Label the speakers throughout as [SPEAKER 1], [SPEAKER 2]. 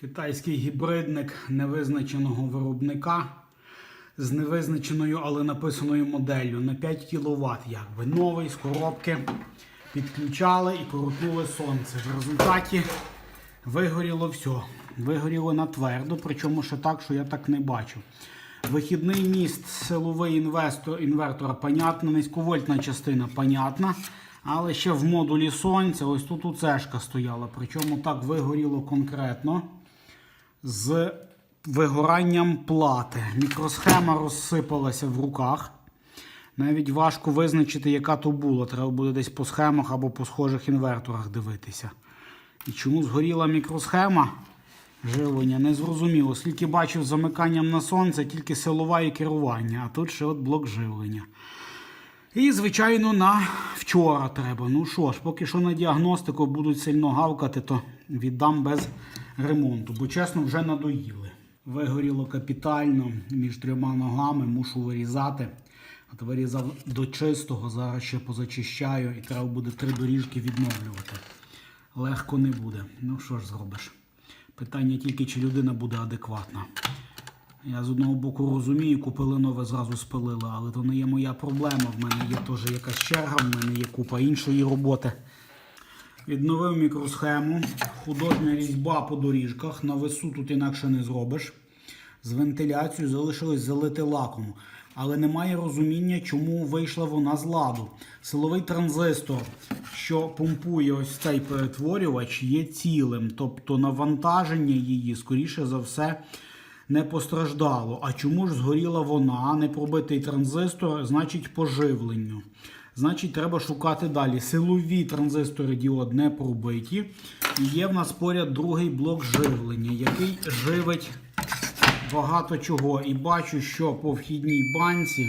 [SPEAKER 1] Китайський гібридник невизначеного виробника з невизначеною, але написаною моделлю на 5 кВт, якби новий з коробки. Підключали і коротнули сонце. В результаті вигоріло все. Вигоріло на твердо, причому ще так, що я так не бачу. Вихідний міст, силовий інвестор, інвертора, понятно, низьковольтна частина, понятна. Але ще в модулі сонця, ось тут уцешка стояла. Причому так вигоріло конкретно з вигоранням плати. Мікросхема розсипалася в руках. Навіть важко визначити, яка то була. Треба буде десь по схемах або по схожих інверторах дивитися. І чому згоріла мікросхема живлення, не зрозуміло. Скільки бачив замиканням на сонце, тільки силова і керування, а тут ще от блок живлення. І, звичайно, на вчора треба. Ну що ж, поки що на діагностику будуть сильно гавкати, то віддам без ремонту, бо чесно, вже надоїли. Вигоріло капітально між трьома ногами, мушу вирізати. От вирізав до чистого, зараз ще позачищаю і треба буде три доріжки відновлювати. Легко не буде. Ну що ж зробиш? Питання тільки, чи людина буде адекватна. Я з одного боку розумію, купили нове, зразу спилили, але то не є моя проблема. В мене є теж якась черга, в мене є купа іншої роботи. Відновив мікросхему, художня різьба по доріжках. На весу тут інакше не зробиш. З вентиляцією залишилось залити лаком. Але немає розуміння, чому вийшла вона з ладу. Силовий транзистор, що помпує ось цей перетворювач, є цілим. Тобто навантаження її, скоріше за все, не постраждало. А чому ж згоріла вона, не пробитий транзистор, значить поживленню. Значить, треба шукати далі. Силові транзистори діод не пробиті. І є в нас поряд другий блок живлення, який живить багато чого. І бачу, що по вхідній банці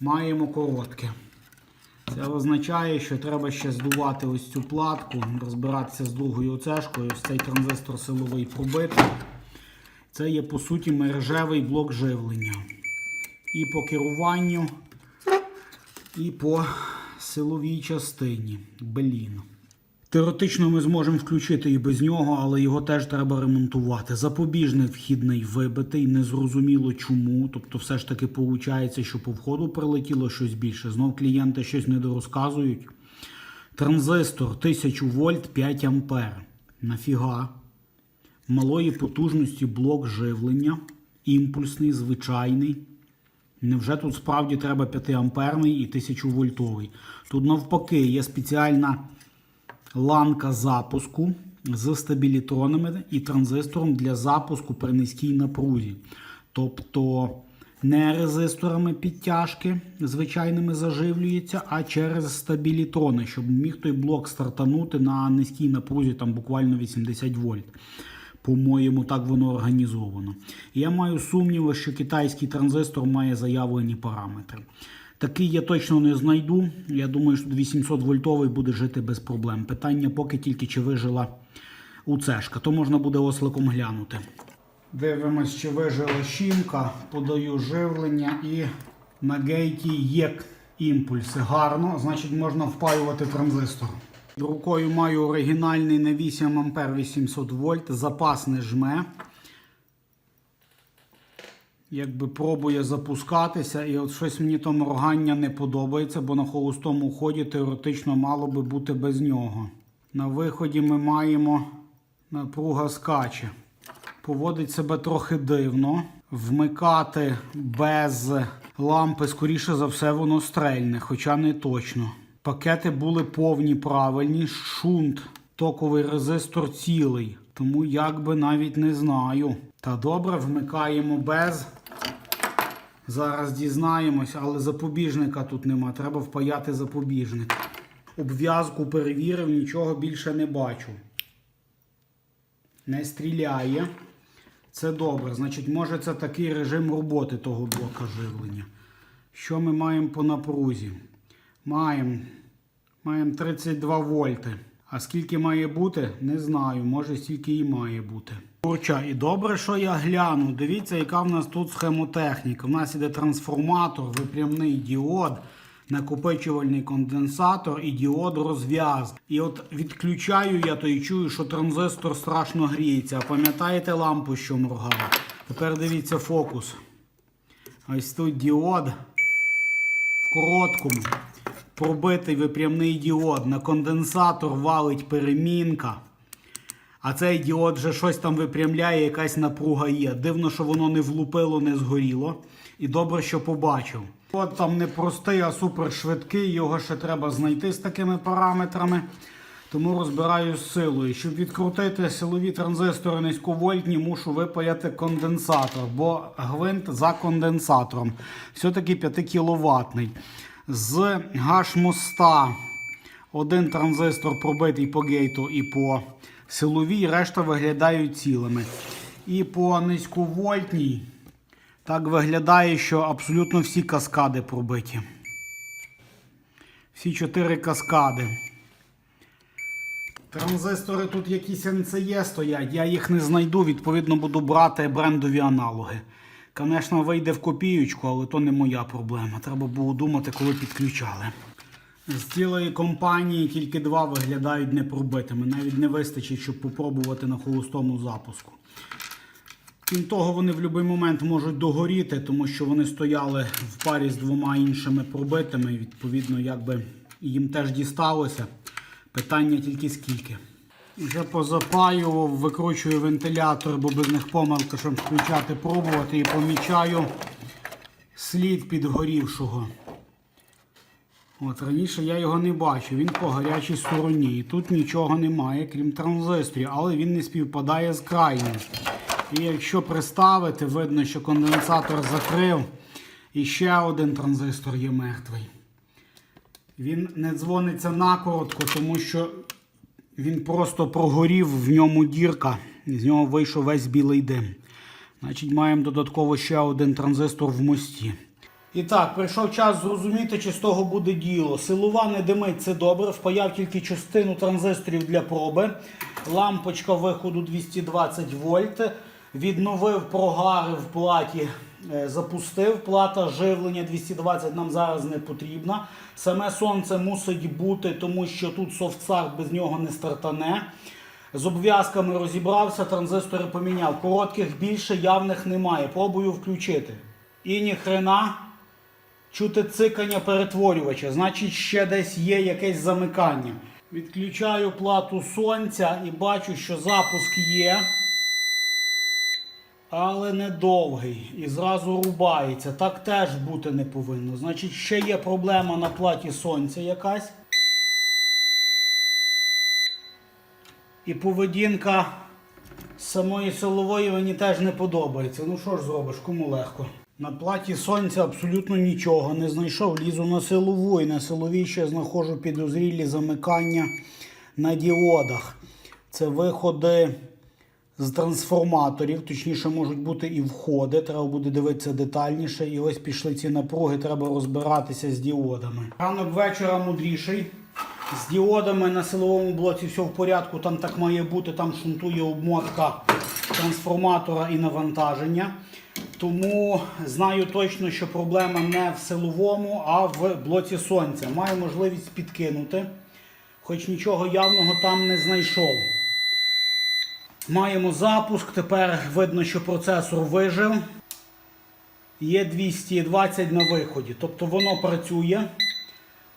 [SPEAKER 1] маємо коротке. Це означає, що треба ще здувати ось цю платку, розбиратися з другою оцешкою, ось цей транзистор силовий пробити. Це є по суті мережевий блок живлення. І по керуванню, і по силовій частині. Блін. Теоретично ми зможемо включити і без нього, але його теж треба ремонтувати. Запобіжний вхідний вибитий, незрозуміло чому. Тобто, все ж таки виходить, що по входу прилетіло щось більше. Знов клієнти щось недорозказують. Транзистор 1000 вольт 5 ампер. Нафіга? Малої потужності блок живлення, імпульсний, звичайний. Невже тут справді треба 5 амперний і 1000 вольтовий? Тут навпаки є спеціальна ланка запуску з стабілітронами і транзистором для запуску при низькій напрузі. Тобто не резисторами підтяжки звичайними заживлюється, а через стабілітрони, щоб міг той блок стартанути на низькій напрузі, там буквально 80 вольт. По-моєму, так воно організовано. Я маю сумніви, що китайський транзистор має заявлені параметри. Такий я точно не знайду. Я думаю, що 800 вольтовий буде жити без проблем. Питання поки тільки чи вижила уцешка, то можна буде осликом глянути. Дивимось, чи вижила щімка, подаю живлення і на гейті є імпульси. Гарно, значить можна впаювати транзистор. Рукою маю оригінальний на 8 А 800 вольт, запас не жме. Якби пробує запускатися, і от щось мені то моргання не подобається, бо на холостому ході теоретично мало би бути без нього. На виході ми маємо напруга скаче. Поводить себе трохи дивно. Вмикати без лампи, скоріше за все, воно стрельне, хоча не точно. Пакети були повні правильні, шунт, токовий резистор цілий. Тому як би навіть не знаю. Та добре, вмикаємо без. Зараз дізнаємось, але запобіжника тут нема. Треба впаяти запобіжник. Обв'язку перевірив, нічого більше не бачу. Не стріляє. Це добре. Значить, може це такий режим роботи того блока живлення. Що ми маємо по напрузі? Маємо маємо 32 вольти. А скільки має бути, не знаю. Може стільки і має бути. Курча, і добре, що я гляну. Дивіться, яка в нас тут схемотехніка. У нас іде трансформатор, випрямний діод. накопичувальний конденсатор і діод розв'яз. І от відключаю я то і чую, що транзистор страшно гріється. Пам'ятаєте лампу, що моргала? Тепер дивіться фокус. Ось тут діод в короткому. Пробитий випрямний діод. На конденсатор валить перемінка. А цей діод вже щось там випрямляє, якась напруга є. Дивно, що воно не влупило, не згоріло. І добре, що побачив. От там не простий, а супершвидкий. Його ще треба знайти з такими параметрами. Тому розбираю з силою. Щоб відкрутити силові транзистори низьковольтні, мушу випаяти конденсатор, бо гвинт за конденсатором. Все-таки 5 кВт. З гаш-моста один транзистор пробитий по гейту і по силовій, решта виглядають цілими. І по низьковольтній так виглядає, що абсолютно всі каскади пробиті. Всі чотири каскади. Транзистори тут якісь НЦЄ стоять, я їх не знайду, відповідно, буду брати брендові аналоги. Звісно, вийде в копіючку, але то не моя проблема. Треба було думати, коли підключали. З цілої компанії тільки два виглядають непробитими. Навіть не вистачить, щоб попробувати на холостому запуску. Крім того, вони в будь-який момент можуть догоріти, тому що вони стояли в парі з двома іншими пробитими. Відповідно, якби їм теж дісталося. Питання тільки скільки. Вже позапаював, викручую вентилятор, бо без них помилка, щоб включати, пробувати і помічаю слід підгорівшого. От Раніше я його не бачив, він по гарячій стороні. І тут нічого немає, крім транзисторів, але він не співпадає з крайнім. І якщо приставити, видно, що конденсатор закрив і ще один транзистор є мертвий. Він не дзвониться накоротко, тому що він просто прогорів, в ньому дірка, з нього вийшов весь білий дим. Значить, маємо додатково ще один транзистор в мості. І так, прийшов час зрозуміти, чи з того буде діло. Силова не димить, це добре. Впаяв тільки частину транзисторів для проби. Лампочка виходу 220 вольт. Відновив прогари в платі, запустив. Плата живлення 220 нам зараз не потрібна. Саме сонце мусить бути, тому що тут софтсарт без нього не стартане. З обв'язками розібрався, транзистори поміняв. Коротких більше явних немає. Пробую включити. І ніхрена чути цикання перетворювача. Значить, ще десь є якесь замикання. Відключаю плату сонця і бачу, що запуск є. Але недовгий і зразу рубається. Так теж бути не повинно. Значить, ще є проблема на платі сонця якась. І поведінка самої силової мені теж не подобається. Ну що ж зробиш, кому легко. На платі сонця абсолютно нічого не знайшов. Лізу на силову і на силовій ще знаходжу підозрілі замикання на діодах. Це виходи з трансформаторів, точніше, можуть бути і входи. Треба буде дивитися детальніше. І ось пішли ці напруги, треба розбиратися з діодами. Ранок вечора мудріший. З діодами на силовому блоці все в порядку, там так має бути, там шунтує обмотка трансформатора і навантаження. Тому знаю точно, що проблема не в силовому, а в блоці сонця. Маю можливість підкинути, хоч нічого явного там не знайшов. Маємо запуск. Тепер видно, що процесор вижив. Є 220 на виході. Тобто воно працює.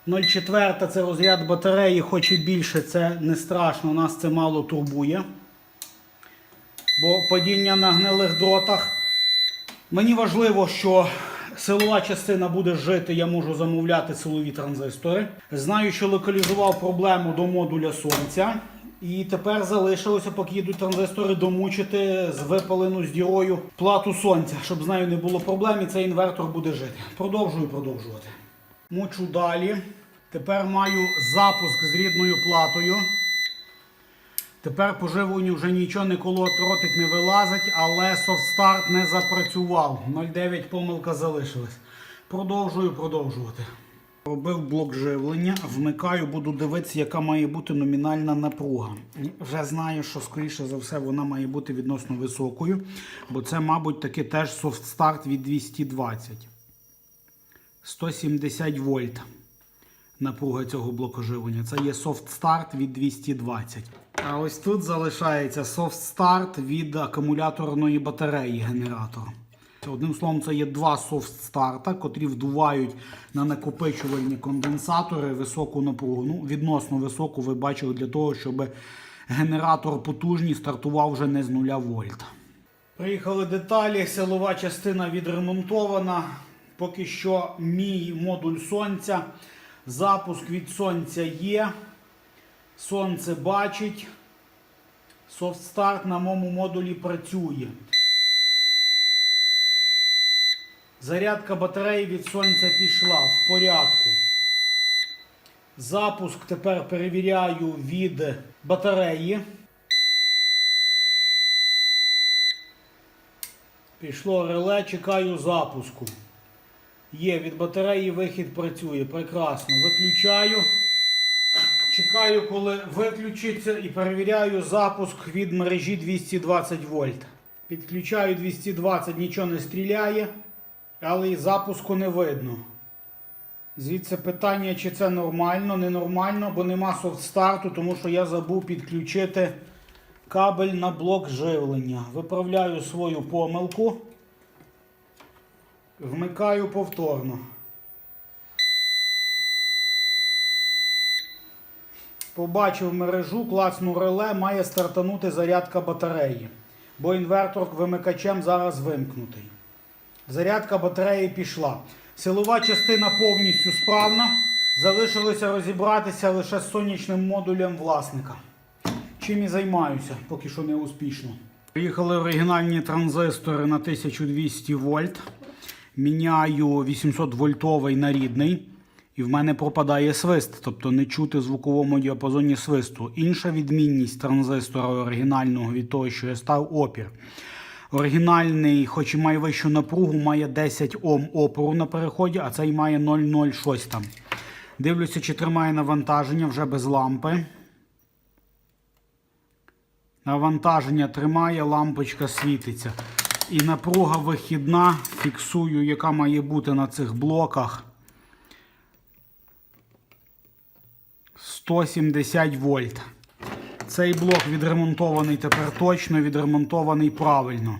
[SPEAKER 1] 0,4 це розряд батареї, хоч і більше, це не страшно, нас це мало турбує. Бо падіння на гнилих дротах. Мені важливо, що силова частина буде жити, я можу замовляти силові транзистори. Знаю, що локалізував проблему до модуля сонця. І тепер залишилося, поки їдуть транзистори, домучити з випалену з дірою плату сонця, щоб з нею не було проблем і цей інвертор буде жити. Продовжую продовжувати. Мучу далі. Тепер маю запуск з рідною платою. Тепер по живленню вже нічого не коло ротик не вилазить, але софтстарт не запрацював. 0,9 помилка залишилась. Продовжую продовжувати. Робив блок живлення, вмикаю, буду дивитися, яка має бути номінальна напруга. Вже знаю, що скоріше за все вона має бути відносно високою, бо це, мабуть, таки теж софтстарт від 220. 170 вольт. напруга цього блоку живлення. Це є start від 220. А ось тут залишається start від акумуляторної батареї генератора. Одним словом, це є два софт-старта, котрі вдувають на накопичувальні конденсатори високу напругу. Ну, відносно високу ви бачили для того, щоб генератор потужний стартував вже не з 0 вольт. Приїхали деталі, силова частина відремонтована. Поки що мій модуль сонця. Запуск від сонця є. Сонце бачить. Софт-старт на моєму модулі працює. Зарядка батареї від сонця пішла в порядку. Запуск тепер перевіряю від батареї. Пішло реле, чекаю запуску. Є, від батареї вихід працює. Прекрасно. Виключаю. Чекаю, коли виключиться і перевіряю запуск від мережі 220 вольт. Підключаю 220, нічого не стріляє, але і запуску не видно. Звідси питання, чи це нормально, ненормально, бо нема софт-старту, тому що я забув підключити кабель на блок живлення. Виправляю свою помилку. Вмикаю повторно. Побачив мережу, класну реле, має стартанути зарядка батареї. Бо інвертор вимикачем зараз вимкнутий. Зарядка батареї пішла. Силова частина повністю справна. Залишилося розібратися лише з сонячним модулем власника. Чим і займаюся, поки що не успішно. Приїхали оригінальні транзистори на 1200 вольт. Міняю 800 вольтовий на рідний. І в мене пропадає свист, тобто не чути в звуковому діапазоні свисту. Інша відмінність транзистора оригінального від того, що я став опір. Оригінальний, хоч і має вищу напругу, має 10 Ом опору на переході, а цей має 0,0 щось там. Дивлюся, чи тримає навантаження вже без лампи. Навантаження тримає, лампочка світиться. І напруга вихідна, фіксую, яка має бути на цих блоках. 170 вольт. Цей блок відремонтований тепер точно, відремонтований правильно.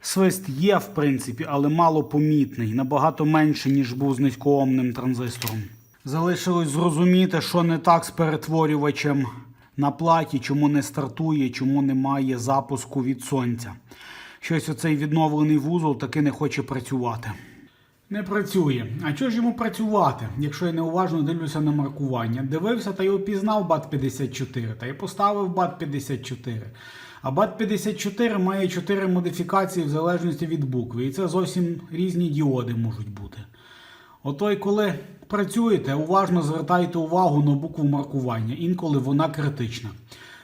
[SPEAKER 1] Свист є, в принципі, але мало помітний, набагато менше, ніж був з низькоомним транзистором. Залишилось зрозуміти, що не так з перетворювачем на платі, чому не стартує, чому немає запуску від сонця. Щось оцей відновлений вузол таки не хоче працювати. Не працює. А чого ж йому працювати, якщо я неуважно дивлюся на маркування? Дивився та й опізнав BAT54, та й поставив BAT54. А BAT54 має 4 модифікації в залежності від букви. І це зовсім різні діоди можуть бути. Ото й коли працюєте, уважно звертайте увагу на букву маркування. Інколи вона критична.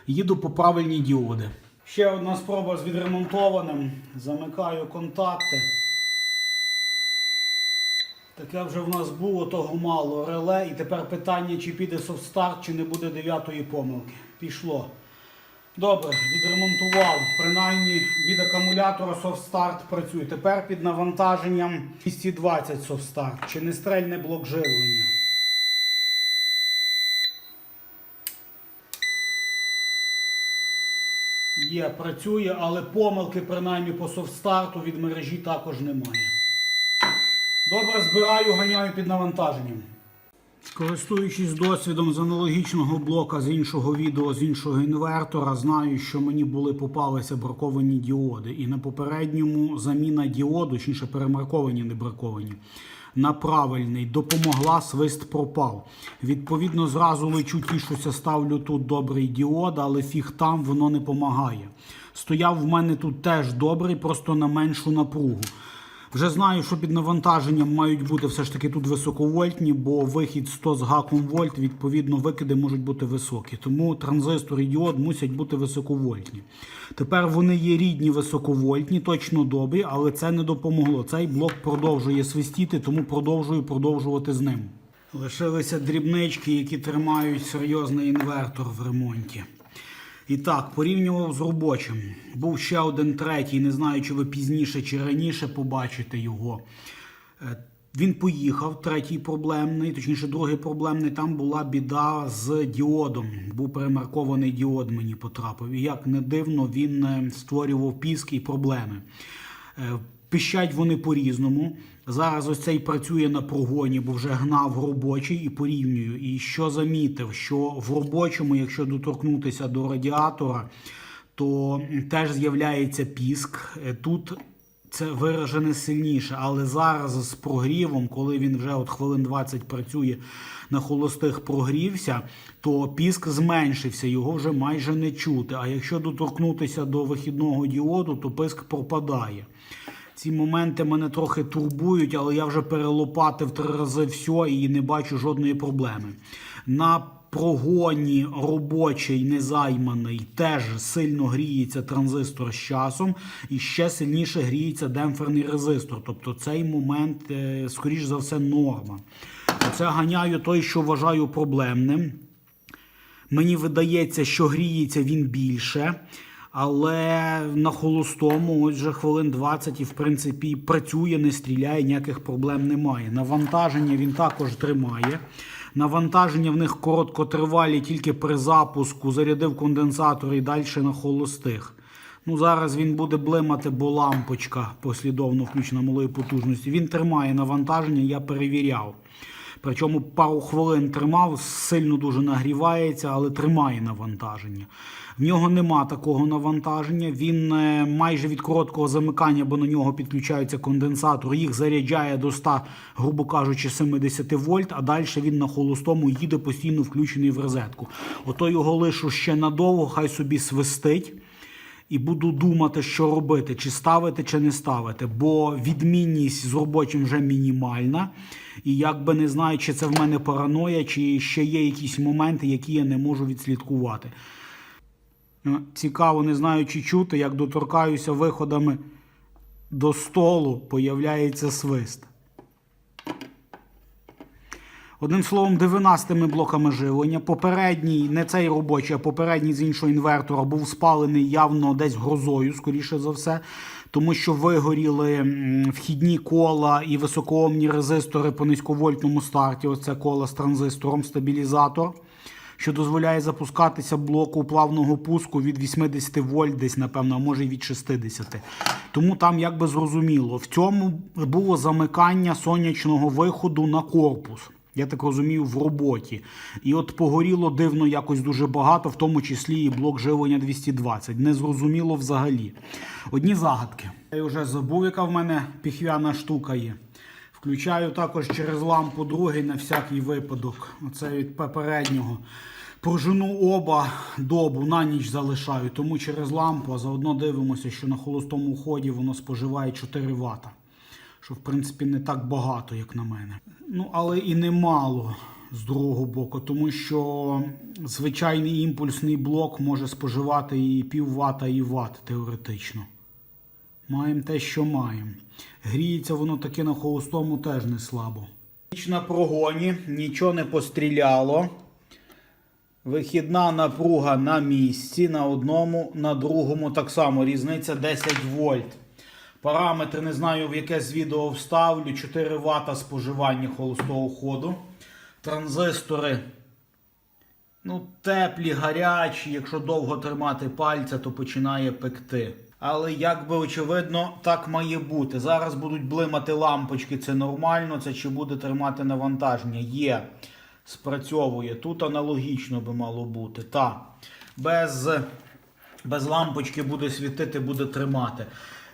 [SPEAKER 1] Їду по правильні діоди. Ще одна спроба з відремонтованим. Замикаю контакти. Таке вже в нас було того мало реле. І тепер питання, чи піде софтстарт, чи не буде дев'ятої помилки. Пішло. Добре, відремонтував. Принаймні від акумулятора софтстарт працює. Тепер під навантаженням 220 софтстарт. Чи не стрельне блок живлення. Є, працює, але помилки принаймні по софтстарту від мережі також немає. Добре, збираю, ганяю під навантаженням. Користуючись досвідом з аналогічного блока з іншого відео, з іншого інвертора, знаю, що мені були попалися браковані діоди. І на попередньому заміна діоду, точніше перемарковані, не браковані, на правильний допомогла, свист пропав. Відповідно, зразу лечу тішуся, ставлю тут добрий діод, але фіг там воно не допомагає. Стояв в мене тут теж добрий, просто на меншу напругу. Вже знаю, що під навантаженням мають бути все ж таки тут високовольтні, бо вихід 100 з гаком вольт, відповідно, викиди можуть бути високі. Тому транзистор і діод мусять бути високовольтні. Тепер вони є рідні високовольтні, точно добрі, але це не допомогло. Цей блок продовжує свистіти, тому продовжую продовжувати з ним. Лишилися дрібнички, які тримають серйозний інвертор в ремонті. І так, порівнював з робочим. Був ще один третій, не знаю, чи ви пізніше чи раніше побачите його. Е, Він поїхав, третій проблемний, точніше, другий проблемний. Там була біда з діодом. Був перемаркований діод мені потрапив. І як не дивно, він е, створював піски і проблеми. Пищать вони по-різному. Зараз ось цей працює на прогоні, бо вже гнав робочий і порівнюю. І що замітив, що в робочому, якщо доторкнутися до радіатора, то теж з'являється піск. Е, Тут це виражене сильніше, але зараз з прогрівом, коли він вже от хвилин 20 працює на холостих прогрівся, то піск зменшився, його вже майже не чути. А якщо доторкнутися до вихідного діоду, то писк пропадає. Ці моменти мене трохи турбують, але я вже перелопатив три рази все і не бачу жодної проблеми. На прогоні робочий незайманий теж сильно гріється транзистор з часом, і ще сильніше гріється демпферний резистор. Тобто цей момент, е, скоріш за все, норма. Оце ганяю той, що вважаю проблемним. Мені видається, що гріється він більше. Але на холостому, ось вже хвилин 20 і в принципі працює, не стріляє, ніяких проблем немає. Навантаження він також тримає. Навантаження в них короткотривалі тільки при запуску, зарядив конденсатор і далі на холостих. Ну, Зараз він буде блимати, бо лампочка послідовно включена малої потужності. Він тримає навантаження, я перевіряв. Причому пару хвилин тримав, сильно дуже нагрівається, але тримає навантаження. В нього нема такого навантаження. Він е, майже від короткого замикання, бо на нього підключається конденсатор, їх заряджає до 100, грубо кажучи, 70 вольт, а далі він на холостому їде постійно включений в розетку. Ото його лишу ще надовго, хай собі свистить. І буду думати, що робити, чи ставити, чи не ставити. Бо відмінність з робочим вже мінімальна. І якби не знаю, чи це в мене параноя, чи ще є якісь моменти, які я не можу відслідкувати. Ну, Цікаво, не знаю, чи чути, як доторкаюся виходами до столу, появляється свист. Одним словом, 12 блоками живлення. Попередній, не цей робочий, а попередній з іншого інвертора був спалений явно десь грозою, скоріше за все, тому що вигоріли вхідні кола і високоомні резистори по низьковольтному старті. Оце коло з транзистором, стабілізатор. Що дозволяє запускатися блоку плавного пуску від 80 вольт, десь, напевно, а може й від 60. Тому там якби зрозуміло. В цьому було замикання сонячного виходу на корпус. Я так розумію, в роботі. І от погоріло дивно якось дуже багато, в тому числі і блок живлення 220. Не зрозуміло взагалі. Одні загадки. Я вже забув, яка в мене піхвяна штука є. Включаю також через лампу другий на всякий випадок. Оце від попереднього. Пружину оба добу на ніч залишаю, тому через лампу, а заодно дивимося, що на холостому ході воно споживає 4 Вт. Що, в принципі, не так багато, як на мене. Ну, але і немало з другого боку, тому що звичайний імпульсний блок може споживати і пів вата, і ват теоретично. Маємо те, що маємо. Гріється воно таки на холостому теж не слабо. Ніч на прогоні, нічого не постріляло. Вихідна напруга на місці, на одному, на другому так само. Різниця 10 вольт. Параметри не знаю, в яке з відео вставлю. 4 Вт споживання холостого ходу. Транзистори. Ну, теплі, гарячі. Якщо довго тримати пальця, то починає пекти. Але як би очевидно, так має бути. Зараз будуть блимати лампочки, це нормально. Це чи буде тримати навантаження? Є. Спрацьовує. Тут аналогічно би мало бути. Та. Без, без лампочки буде світити, буде тримати.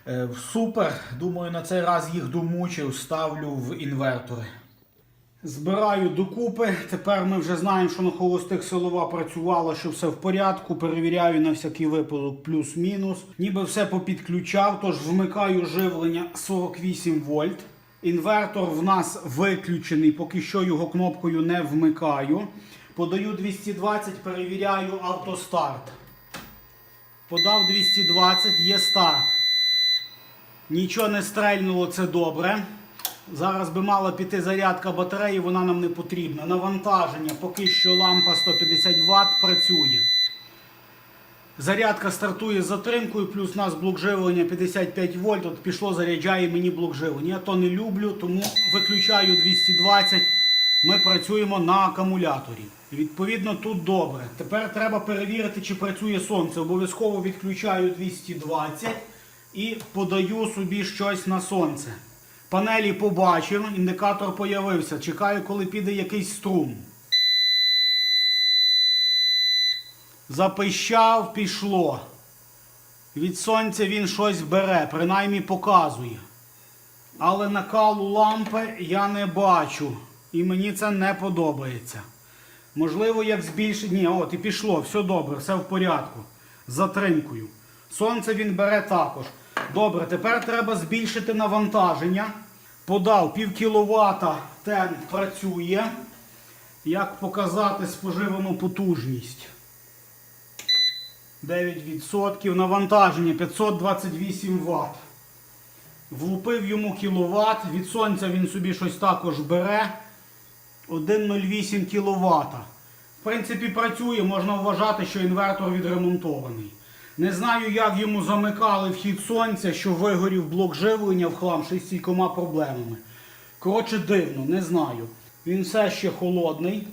[SPEAKER 1] Е, Супер. Думаю, на цей раз їх домучив, ставлю в інвертори. Збираю докупи. Тепер ми вже знаємо, що на холостих силова працювала, що все в порядку. Перевіряю на всякий випадок плюс-мінус. Ніби все попідключав, тож вмикаю живлення 48 вольт. Інвертор в нас виключений, поки що його кнопкою не вмикаю. Подаю 220, перевіряю автостарт. Подав 220, є старт. Нічого не стрельнуло, це добре. Зараз би мала піти зарядка батареї, вона нам не потрібна. Навантаження, поки що лампа 150 Вт працює. Зарядка стартує з затримкою, плюс у нас блок живлення 55 вольт. От пішло, заряджає мені блок живлення. Я то не люблю, тому виключаю 220. Ми працюємо на акумуляторі. Відповідно, тут добре. Тепер треба перевірити, чи працює сонце. Обов'язково відключаю 220 і подаю собі щось на сонце. Панелі побачив, індикатор появився. Чекаю, коли піде якийсь струм. Запищав, пішло. Від сонця він щось бере, принаймні показує. Але накалу лампи я не бачу. І мені це не подобається. Можливо, як збільшити. Ні, от і пішло, все добре, все в порядку. Затримкою. Сонце він бере також. Добре, тепер треба збільшити навантаження. Подав пів кіловата, тен працює. Як показати споживану потужність? 9%. Навантаження 528 Вт. Влупив йому кіловат. Від сонця він собі щось також бере. 1,08 кВт. В принципі, працює, можна вважати, що інвертор відремонтований. Не знаю, як йому замикали вхід сонця, що вигорів блок живлення в хлам ще з кількома проблемами. Коротше, дивно, не знаю. Він все ще холодний.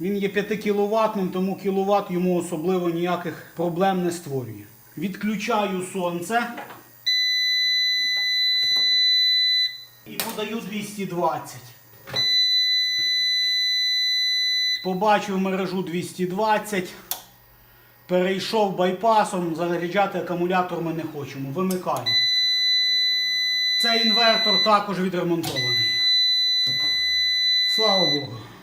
[SPEAKER 1] Він є 5 кВт, тому кіловат йому особливо ніяких проблем не створює. Відключаю сонце. І подаю 220. Побачив мережу 220. Перейшов байпасом, заряджати акумулятор ми не хочемо. Вимикаю. Цей інвертор також відремонтований. Слава Богу.